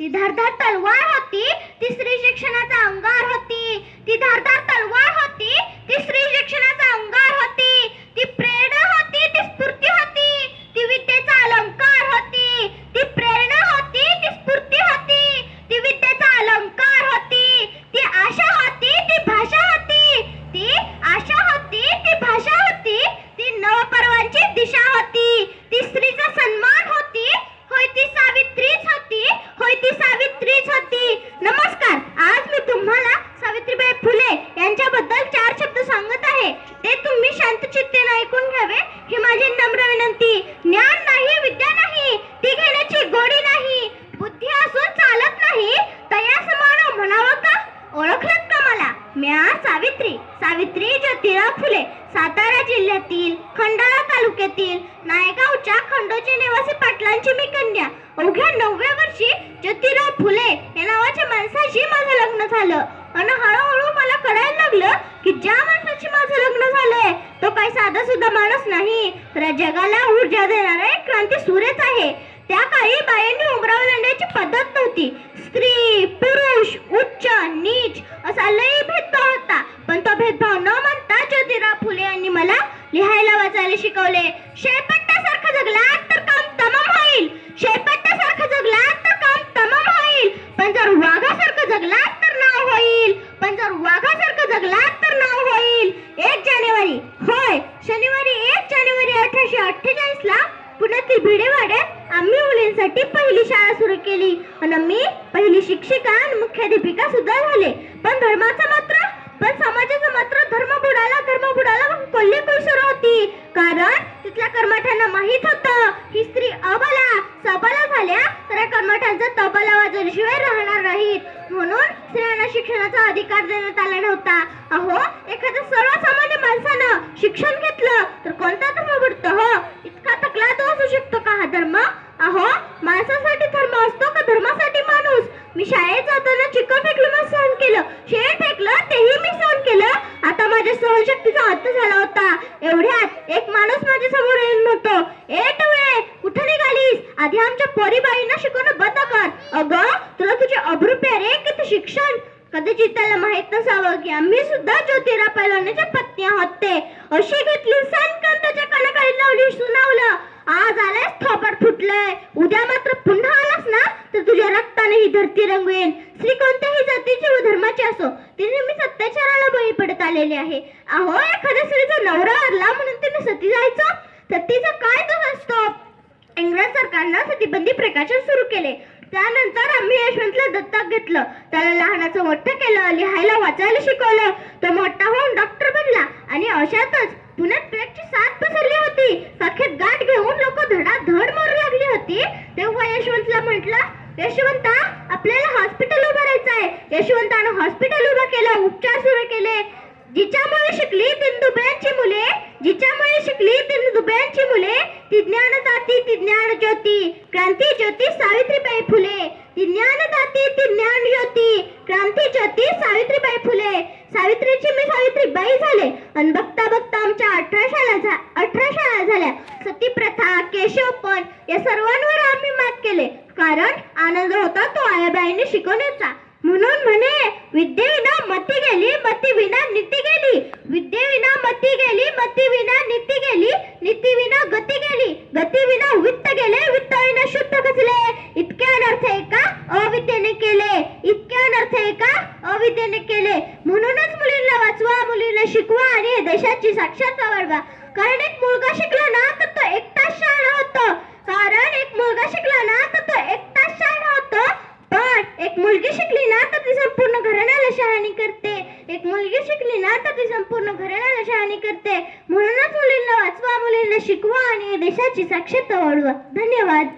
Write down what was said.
ती धारधार तलवार होती. ती स्त्री शिक्षणाचा अंगार होती ती धारधार तलवार होती ती स्त्री शिक्षणाचा अंगार होती ती प्रेरणा होती ती स्फूर्ती होती ती विद्येचा अलंकार होती ती प्रेरणा होती ती स्फूर्ती होती ती विद्येचा अलंकार होती ती आशा होती ती भाषा होती ती आशा होती ती भाषा होती ती नवपर्वांची दिशा होती ती स्त्रीचा सन्मान होती होय ती सावित्रीच होती होय ती सावित्रीच होती नमस्कार आज मी तुम्हाला सावित्रीबाई फुले यांच्याबद्दल चार शब्द सांगत आहे ते तुम्ही शांत चित्तेने ऐकून घ्यावे ही माझी नम्र विनंती ज्ञान नाही विद्या नाही ती घेण्याची गोडी नाही बुद्धी असून चालत नाही तया समान म्हणावं का ओळखलत का कन्या सावित्री सावित्री ज्योतिराव फुले सातारा जिल्ह्यातील खंडाळा तालुक्यातील नायगावच्या खंडोजी निवासी पाटलांची मी कन्या. अवघ्या नवव्या वर्षी ज्योतिराव फुले या नावाच्या माणसाशी माझं लग्न झालं. आणि हळूहळू मला कळायला लागलं की ज्या माणसाशी माझं लग्न झालंय तो काही साधा सुद्धा माणूस नाही. तर जगाला ऊर्जा देणारा एक क्रांती सूर्यच आहे. त्या काळी बायांनी उमराव लढण्याची पद्धत नव्हती. स्त्री पुरुष उच्च नीच असा लय भेदभाव होता. पण तो भेदभाव न मानता ज्योतिराव फुले यांनी मला लिहायला वाचायला शिकवले. शेपट्ट्यासारखं जगला तर काम तमाम होईल. शेपट्ट्यासारखं जगला तर काम तमाम होईल. पण जर वाघासारखं जगला तर नाव होईल. पण जर वाघासारखं जगला तर नाव होईल. एक जानेवारी. होय शनिवारी एक जानेवारी अठराशे अठ्ठेचाळीस ला पुण्यातील भिडेवाड्यात आम्ही मुलींसाठी पहिली शाळा सुरू केली. आणि मी पहिली शिक्षिका आणि मुख्याध्यापिका सुद्धा झाले. पण धर्माचा पण समाजाचं मात्र धर्म बुडाला धर्म बुडाला मग कोल्हे होती. कारण तिथल्या कर्मठांना माहीत होतं ही स्त्री अबला सबला झाल्या तर या कर्मठांचा तबला वाजवल्याशिवाय राहणार नाहीत. म्हणून स्त्रियांना शिक्षणाचा अधिकार देण्यात आला नव्हता. अहो एखाद्या सर्वसामान्य माणसानं शिक्षण घेतलं तर कोणता धर्म बुडतो हो? इतका तकला तो असू शकतो का हा धर्म? अहो माणसासाठी धर्म असतो का धर्मासाठी माणूस? मी शाळेत जाताना चिकन फेकलं मग सहन केलं. शेण फेकलं तेही मी सहन केलं. आता माझ्या सहनशक्तीचा अंत झाला होता. एवढ्यात एक माणूस माझ्यासमोर येऊन म्हणतो ए टवळे कुठे निघालीस? आधी आमच्या पोरीबाईंना शिकवणं बंद कर. अगं तुला तुझे अभ्रू प्यारे की तू शिक्षण? कदाचित त्याला माहीत नसावं की आम्ही सुद्धा ज्योतिरा पैलवानाच्या पत्नी आहोत ते अशी घेतली ही स्त्री कोणत्याही जातीची व धर्माची असो ती नेहमीच अत्याचाराला बळी पडत आलेली आहे. अहो एखाद्या स्त्रीचा नवरा हरला म्हणून तिने सती जायचं? सतीचा काय दोष असतो? इंग्रज सरकारनं सतीबंदी प्रकाशन सुरू केले. त्यानंतर आम्ही यशवंतला दत्तक घेतलं. त्याला लहानाचं मोठं केलं लिहायला वाचायला शिकवलं. तो मोठा होऊन डॉक्टर बनला आणि अशातच पुण्यात प्लेगची साथ पसरली होती. सखेत गाठ घेऊन लोक धडाधड मरू लागली होती. तेव्हा यशवंतला म्हटलं यशवंता आपल्याला हॉस्पिटल उभारायचं आहे. यशवंतानं हॉस्पिटल उभं केलं उपचार सुरू केले. जिच्यामुळे शिकली तीन दुबळ्यांची मुले जिच्यामुळे शिकली तीन दुबळ्यांची मुले ती ज्ञान जाती ती ज्ञान ज्योती क्रांती ज्योती सावित्रीबाई फुले. ती ज्ञान जाती ती ज्ञान ज्योती क्रांती ज्योती सावित्रीबाई फुले. सावित्रीची मी सावित्रीबाई झाले. आणि बघता बघता आमच्या अठरा शाळा झा अठरा शाळा झाल्या. सती प्रथा केशवपण या सर्वांवर आम्ही मात केले. कारण आनंद होता तो आयाबाईने शिकवण्याचा. म्हणून म्हणे विद्येविना मती गेली मती विना नीती गेली. विद्येविना मती गेली मती विना नीती गेली नीती विना गती गेली. गती विना वित्त गेले वित्त विना शुद्ध कसले इतके अनर्थ एका अविद्येने केले. इतके अनर्थ एका अविद्येने केले. म्हणूनच मुलींना वाचवा मुलींना शिकवा आणि देशाची साक्षरता वाढवा. कारण एक मुलगा शिकला ना तर तो एकटा शाळा होतो कारण एक मुलगा शिकला ना तर तो एकटाच शाळा होतो पण एक मुलगी शिकली ना तर ती संपूर्ण घराण्याला शहाणी करते. एक मुलगी शिकली ना तर ती संपूर्ण घराण्याला शहाणी करते. म्हणूनच मुलींना वाचवा मुलींना शिकवा आणि देशाची साक्षरता वाढवा. धन्यवाद.